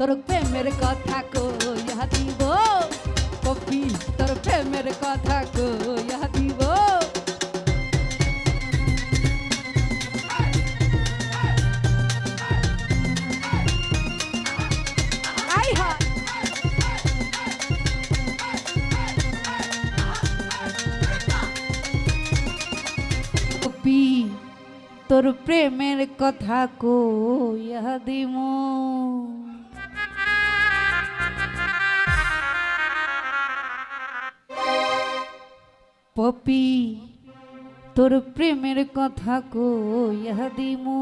তোর প্রেমের কথা কইয়া দিব? কপি তোর প্রেমের কথা কইয়া দিব? তোর প্রেমের কথা কইয়া দিমু পপি তোর প্রেমের কথা কইয়া দিমু।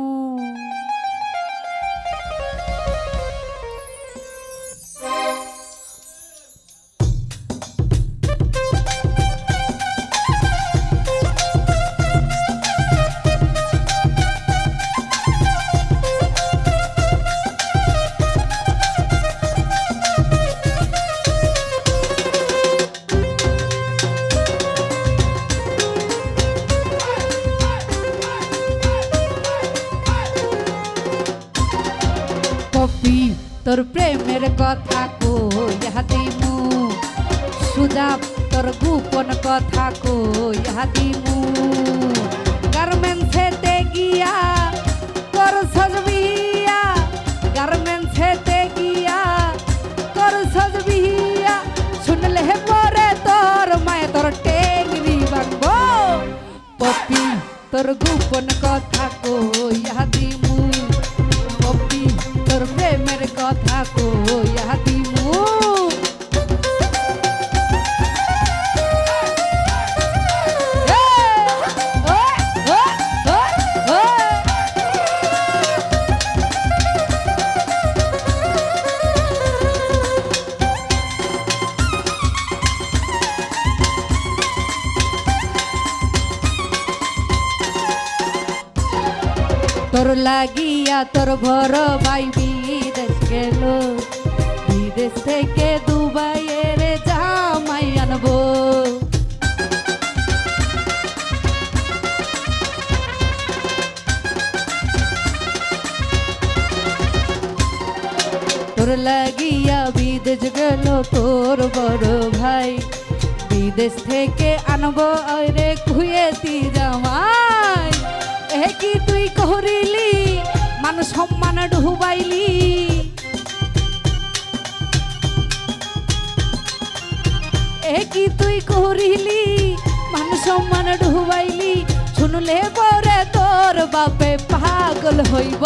তোর প্রেমের কথা কইয়া দিমু সুজাব তোর গোপন কথা কইয়া দিমু গার্মেন্টসেতে গিয়া তোর সজবিয়া গার্মেন্টসেতে গিয়া তোর সজবিয়া। শুনলে পরে তোর মায়ে তোর টেংরি বাংবো পপি, তোর গোপন কথা কইয়া দিমু তোর লাগিয়া তোর ভাই বিদেশ গেল। বিদেশ থেকে দুবাইয়ের জামাই আনব। তোর লাগিয়া বিদেশ গেল তোর বড় ভাই। বিদেশ থেকে আনব রে খুয়েতি জামাই। এ কি তুই করিলি? মান সম্মান ডুবাইলি। এ কি তুই করিলি, মান সম্মান ডুবাইলি শুনলে পরে তোর বাপে পাগল হইব।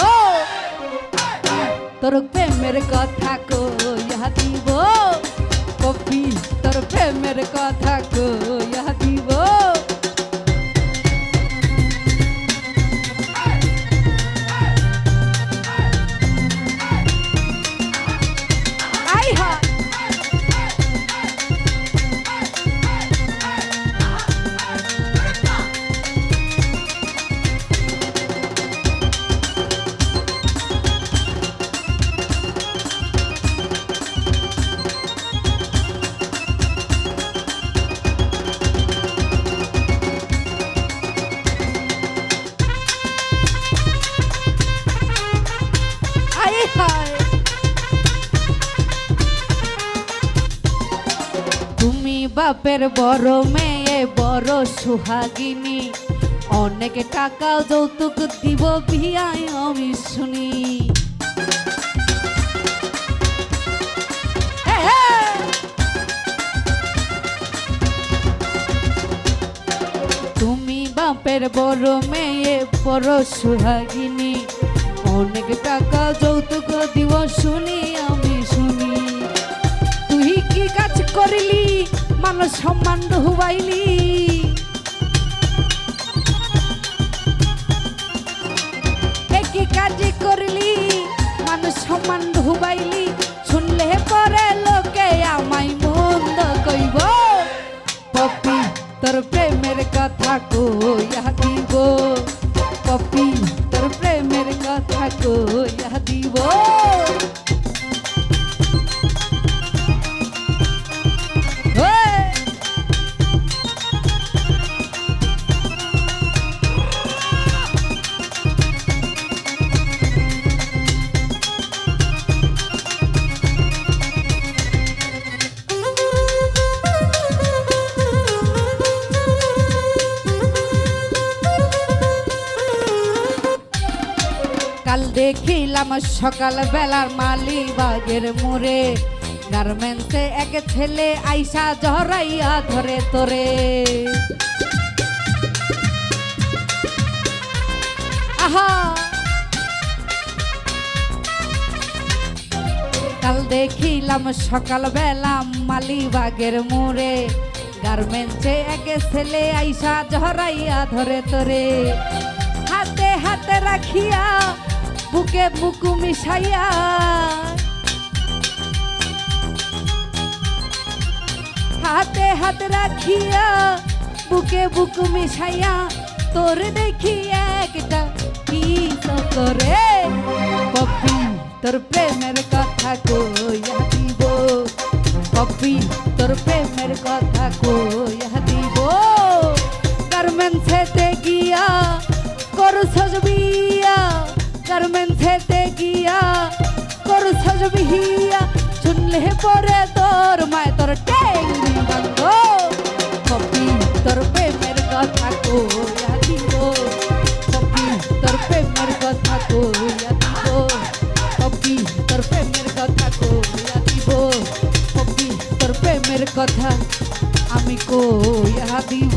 তোর প্রেমের কথা কইয়া দিব কপি তোর প্রেমের কথা বাপের বড় মেয়ে, বড় সুহাগিনী। অনেক টাকা যৌতুক দিব বিয়ায় আমি শুনি। তুমি বাপের বড় মেয়ে, বড় সুহাগিনী। অনেক টাকা যৌতুক দিব শুনি মানুষ সম্মান ডুবাইলি একই কাজ করলি মানুষ সম্মান ডুবাইলি শুনলে পরে লোকে আমায় মন্দ কইব। পপি, তোর প্রেমের কথা কইয়া দিব। পপি, তোর প্রেমের কথা কইয়া দিব। দেখিলাম সকাল বেলার মালিবাগের মোড়ে। গার্মেন্টসে এক ছেলে আইসা জহরাইয়া ধরে তোরে। কাল দেখিলাম সকাল বেলা মালিবাগের মোড়ে। গার্মেন্টসে এক ছেলে আইসা জহরাইয়া ধরে তোরে। হাতে হাতে রাখিয়া বুকে বুকু মিশাইয়া। হাতে হাত রাখিয়া, বুকে বুকু মিশাইয়া, তোর দেখি একটা কি করে পপি, তোর প্রেমের কথা কইয়া দিব। পপি, তোর প্রেমের কথা কইয়া সজবিয়া শুনলে পরে তোর মায়, তোর টেঙ্গি বন্ধ পপি তোর প্রেমের কথা কইয়া দিব পপি তোর প্রেমের কথা কইয়া দিব পপি তোর প্রেমের কথা কইয়া দিব পপি তোর প্রেমের কথা আমি কইয়া দিব।